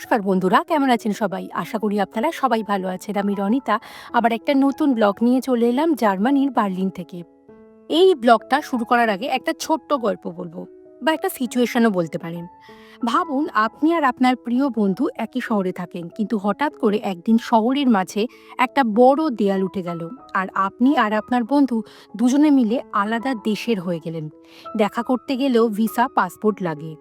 নমস্কার বন্ধুরা, কেমন আছেন সবাই? আশা করি আপনারা সবাই ভালো আছেন। আমি রনিতা। আবার একটা নতুন ব্লগ নিয়ে চলে এলাম জার্মানির বার্লিন থেকে। এই ব্লগটা শুরু করার আগে একটা ছোট্ট গল্প বলব, বা একটা সিচুয়েশনও বলতে পারেন। ভাবুন, আপনি আর আপনার প্রিয় বন্ধু একই শহরে থাকেন, কিন্তু হঠাৎ করে একদিন শহরের মাঝে একটা বড় দেয়াল উঠে গেল, আর আপনি আর আপনার বন্ধু দুজনে মিলে আলাদা দেশের হয়ে গেলেন। দেখা করতে গেলেও ভিসা, পাসপোর্ট লাগে।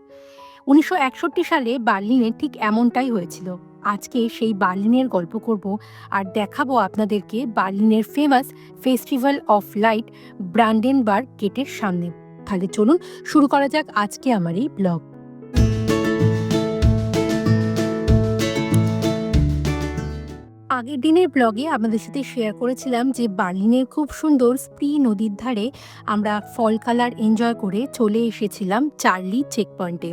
উনিশশো একষট্টি সালে বার্লিনে ঠিক এমনটাই হয়েছিল। আজকে সেই বার্লিনের গল্প করব আর দেখাবো আপনাদেরকে বার্লিনের famous festival of light Brandenburg গেটের সামনে। তাহলে চলুন শুরু করা যাক আজকে আমার এই ব্লগ আগের দিনের ব্লগে আপনাদের সাথে শেয়ার করেছিলাম যে বার্লিনের খুব সুন্দর স্প্রি নদীর ধারে আমরা ফল কালার এনজয় করে চলে এসেছিলাম চার্লি চেক পয়েন্টে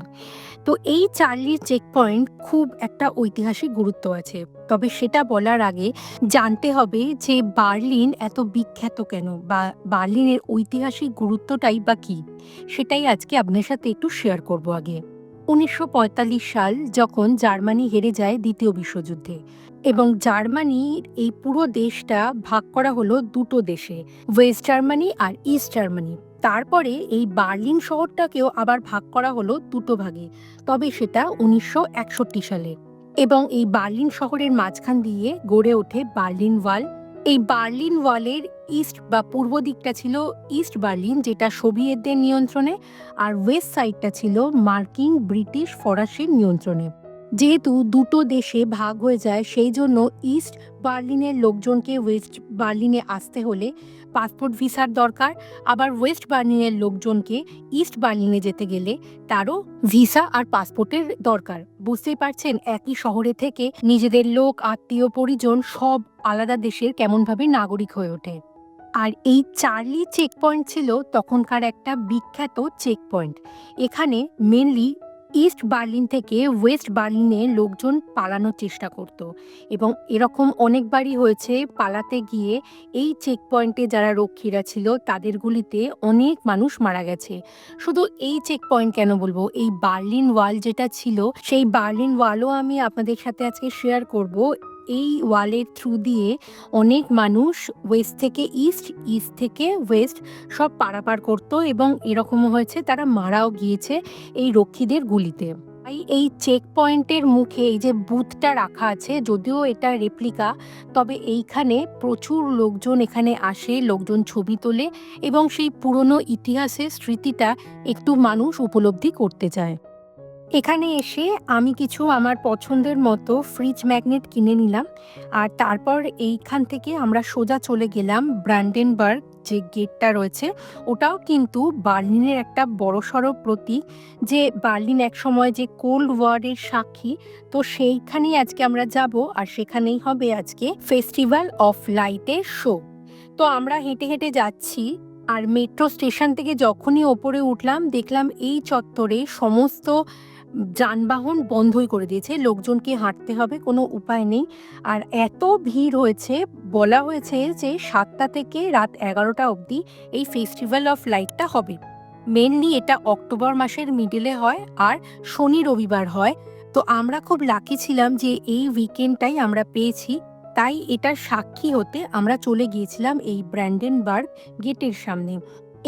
তো এই চার্লির চেক পয়েন্ট খুব একটা ঐতিহাসিক গুরুত্ব আছে। তবে সেটা বলার আগে জানতে হবে যে বার্লিন এত বিখ্যাত কেন বা বার্লিনের ঐতিহাসিক গুরুত্বটাই বা কী? সেটাই আজকে আপনার সাথে একটু শেয়ার করব আগে। উনিশশো পঁয়তাল্লিশ সাল যখন জার্মানি হেরে যায় দ্বিতীয় বিশ্বযুদ্ধে এবং জার্মানির এই পুরো দেশটা ভাগ করা হলো দুটো দেশে, ওয়েস্ট জার্মানি আর ইস্ট জার্মানি। তারপরে এই বার্লিন শহরটাকেও আবার ভাগ করা হলো দুটো ভাগে, তবে সেটা উনিশশো একষট্টি সালে। এবং এই বার্লিন শহরের মাঝখান দিয়ে গড়ে ওঠে বার্লিন ওয়াল এই বার্লিন ওয়ালের ইস্ট বা পূর্ব দিকটা ছিল ইস্ট বার্লিন, যেটা সোভিয়েতদের নিয়ন্ত্রণে, আর ওয়েস্ট সাইডটা ছিল মার্কিন ব্রিটিশ ফরাসির নিয়ন্ত্রণে। যেহেতু দুটো দেশে ভাগ হয়ে যায়, সেই জন্য ইস্ট বার্লিনের লোকজনকে ওয়েস্ট বার্লিনে আসতে হলে পাসপোর্ট ভিসার দরকার। আবার ওয়েস্ট বার্লিনের লোকজনকে ইস্ট বার্লিনে যেতে গেলে তারও ভিসা আর পাসপোর্টের দরকার। বুঝতেই পারছেন, একই শহরে থেকে নিজেদের লোক, আত্মীয়, পরিজন সব আলাদা দেশের কেমনভাবে নাগরিক হয়ে ওঠে। আর এই চার্লি চেক পয়েন্ট ছিল তখনকার একটা বিখ্যাত চেক পয়েন্ট এখানে মেনলি ইস্ট বার্লিন থেকে ওয়েস্ট বার্লিনে লোকজন পালানোর চেষ্টা করত এবং এরকম অনেকবারই হয়েছে পালাতে গিয়ে এই চেক পয়েন্টে যারা রক্ষীরা ছিল তাদের গুলিতে অনেক মানুষ মারা গেছে। শুধু এই চেক পয়েন্ট কেন বলব? এই বার্লিন ওয়াল যেটা ছিল, সেই বার্লিন ওয়ালও আমি আপনাদের সাথে আজকে শেয়ার করব। এই ওয়ালের থ্রু দিয়ে অনেক মানুষ ওয়েস্ট থেকে ইস্ট ইস্ট থেকে ওয়েস্ট সব পারাপার করতো এবং এরকমও হয়েছে তারা মারাও গিয়েছে এই রক্ষীদের গুলিতে। তাই এই চেক পয়েন্টের মুখে এই যে বুথটা রাখা আছে, যদিও এটা রেপ্লিকা তবে এইখানে প্রচুর লোকজন এখানে আসে, লোকজন ছবি তোলে এবং সেই পুরনো ইতিহাসের স্মৃতিটা একটু মানুষ উপলব্ধি করতে চায়। এখানে এসে আমি কিছু আমার পছন্দের মতো ফ্রিজ ম্যাগনেট কিনে নিলাম। আর তারপর এইখান থেকে আমরা সোজা চলে গেলাম ব্র্যান্ডেনবার্গ যে গেটটা রয়েছে, ওটাও কিন্তু বার্লিনের একটা বড়সড় প্রতীক। যে বার্লিন এক সময় যে কোল্ড ওয়ারের সাক্ষী, তো সেইখানেই আজকে আমরা যাব আর সেখানেই হবে আজকে ফেস্টিভ্যাল অফ লাইটের শো। তো আমরা হেঁটে হেঁটে যাচ্ছি আর মেট্রো স্টেশন থেকে যখনই ওপরে উঠলাম, দেখলাম এই চত্বরে সমস্ত যানবাহন বন্ধই করে দিয়েছে। লোকজনকে হাঁটতে হবে, কোনো উপায় নেই। আর এত ভিড় হয়েছে, বলা হয়েছে যে সাতটা থেকে রাত এগারোটা অবধি এই ফেস্টিভ্যাল অফ লাইটটা হবে। মেনলি এটা অক্টোবর মাসের মিডিলে হয় আর শনি রবিবার হয়। তো আমরা খুব লাকি ছিলাম যে এই উইকেন্ডটাই আমরা পেয়েছি। তাই এটার সাক্ষী হতে আমরা চলে গিয়েছিলাম এই ব্র্যান্ডেন ব্র্যান্ডেনবার্গ গেটের সামনে।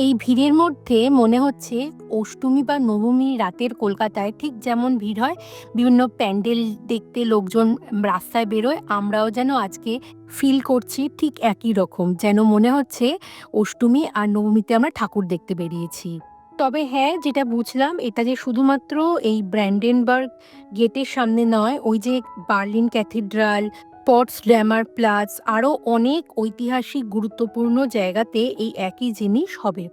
এই ভিড়ের মধ্যে মনে হচ্ছে অষ্টমী বা নবমী রাতের কলকাতায় ঠিক যেমন ভিড় হয়, বিভিন্ন প্যান্ডেল দেখতে লোকজন রাস্তায় বেরোয়, আমরাও যেন আজকে ফিল করছি ঠিক একই রকম, যেন মনে হচ্ছে অষ্টমী আর নবমীতে আমরা ঠাকুর দেখতে বেরিয়েছি। তবে হ্যাঁ যেটা বুঝলাম এটা যে শুধুমাত্র এই ব্র্যান্ডেনবার্গ গেটের সামনে নয়, ওই যে Berlin cathedral Potsdamer plus আরও অনেক ঐতিহাসিক গুরুত্বপূর্ণ জায়গাতে এই একই জিনিস হবে।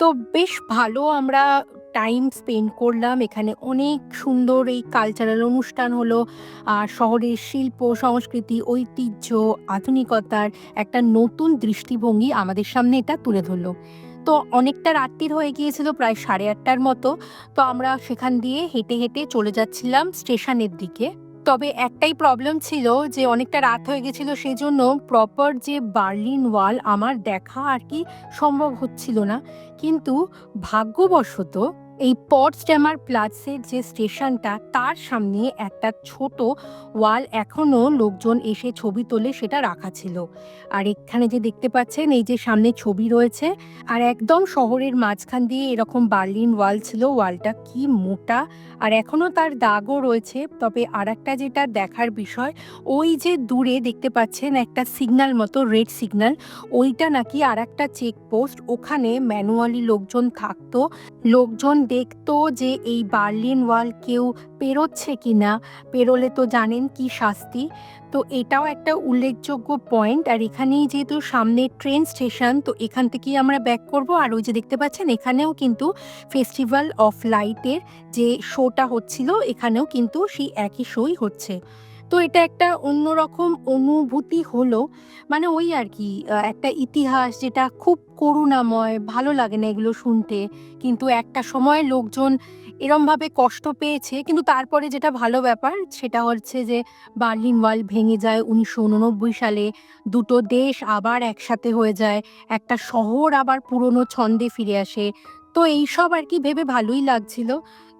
তো বেশ ভালো আমরা টাইম স্পেন্ড করলাম। এখানে অনেক সুন্দর এই কালচারাল অনুষ্ঠান হলো। আর শহরের শিল্প, সংস্কৃতি, ঐতিহ্য, আধুনিকতার একটা নতুন দৃষ্টিভঙ্গি আমাদের সামনে এটা তুলে ধরলো। তো অনেকটা রাত্রির হয়ে গিয়েছিল, প্রায় সাড়ে আটটার মতো। তো আমরা সেখান দিয়ে হেঁটে হেঁটে চলে যাচ্ছিলাম স্টেশনের দিকে। তবে একটাই প্রবলেম ছিল যে অনেকটা রাত হয়ে গেছিল সেই জন্য প্রপার যে বার্লিন ওয়াল আমার দেখা আর কি সম্ভব হচ্ছিল না। কিন্তু ভাগ্যবশত এই পটস্ট্যামার প্লাসের যে স্টেশনটা, তার সামনে একটা ছোট ওয়াল এখনও লোকজন এসে ছবি তোলে সেটা রাখা ছিল। আর এখানে যে দেখতে পাচ্ছেন, এই যে সামনে ছবি রয়েছে, আর একদম শহরের মাঝখান দিয়ে এরকম বার্লিন ওয়াল ছিল, ওয়ালটা কি মোটা, আর এখনও তার দাগও রয়েছে। তবে আর একটা যেটা দেখার বিষয়, ওই যে দূরে দেখতে পাচ্ছেন একটা সিগন্যাল মতো, রেড সিগন্যাল, ওইটা নাকি আর একটা চেকপোস্ট, ওখানে ম্যানুয়ালি লোকজন থাকতো। লোকজন দেখতো যে এই বার্লিন ওয়াল কেউ পেরোচ্ছে কি না পেরোলে তো জানেন কি শাস্তি। তো এটাও একটা উল্লেখযোগ্য পয়েন্ট আর এখানেই যেহেতু সামনে ট্রেন স্টেশন তো এখান থেকেই আমরা ব্যাক করব। আর ওই যে দেখতে পাচ্ছেন, এখানেও কিন্তু ফেস্টিভ্যাল অফ লাইটের যে শোটা হচ্ছিল, এখানেও কিন্তু সেই একই শোই হচ্ছে। তো এটা একটা অন্যরকম অনুভূতি হলো। মানে ওই আর কি একটা ইতিহাস যেটা খুব করুণাময়, ভালো লাগে না এগুলো শুনতে। কিন্তু একটা সময় লোকজন এরমভাবে কষ্ট পেয়েছে, কিন্তু তারপরে যেটা ভালো ব্যাপার সেটা হচ্ছে যে বার্লিন ওয়াল ভেঙে যায় উনিশশো উননব্বই সালে। দুটো দেশ আবার একসাথে হয়ে যায়, একটা শহর আবার পুরনো ছন্দে ফিরে আসে। তো এইসব আর কি ভেবে ভালোই লাগছিল।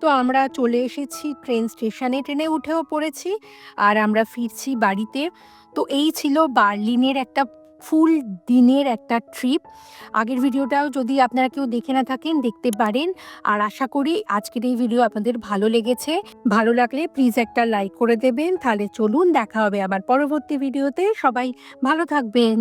তো আমরা চলে এসেছি ট্রেন স্টেশনে ট্রেনে উঠেও পড়েছি আর আমরা ফিরছি বাড়িতে। তো এই ছিল বার্লিনের একটা ফুল দিনের একটা ট্রিপ আগের ভিডিওটাও যদি আপনারা কেউ দেখে না থাকেন, দেখতে পারেন। আর আশা করি আজকের এই ভিডিও আপনাদের ভালো লেগেছে। ভালো লাগলে প্লিজ একটা লাইক করে দেবেন। তাহলে চলুন, দেখা হবে আবার পরবর্তী ভিডিওতে সবাই ভালো থাকবেন।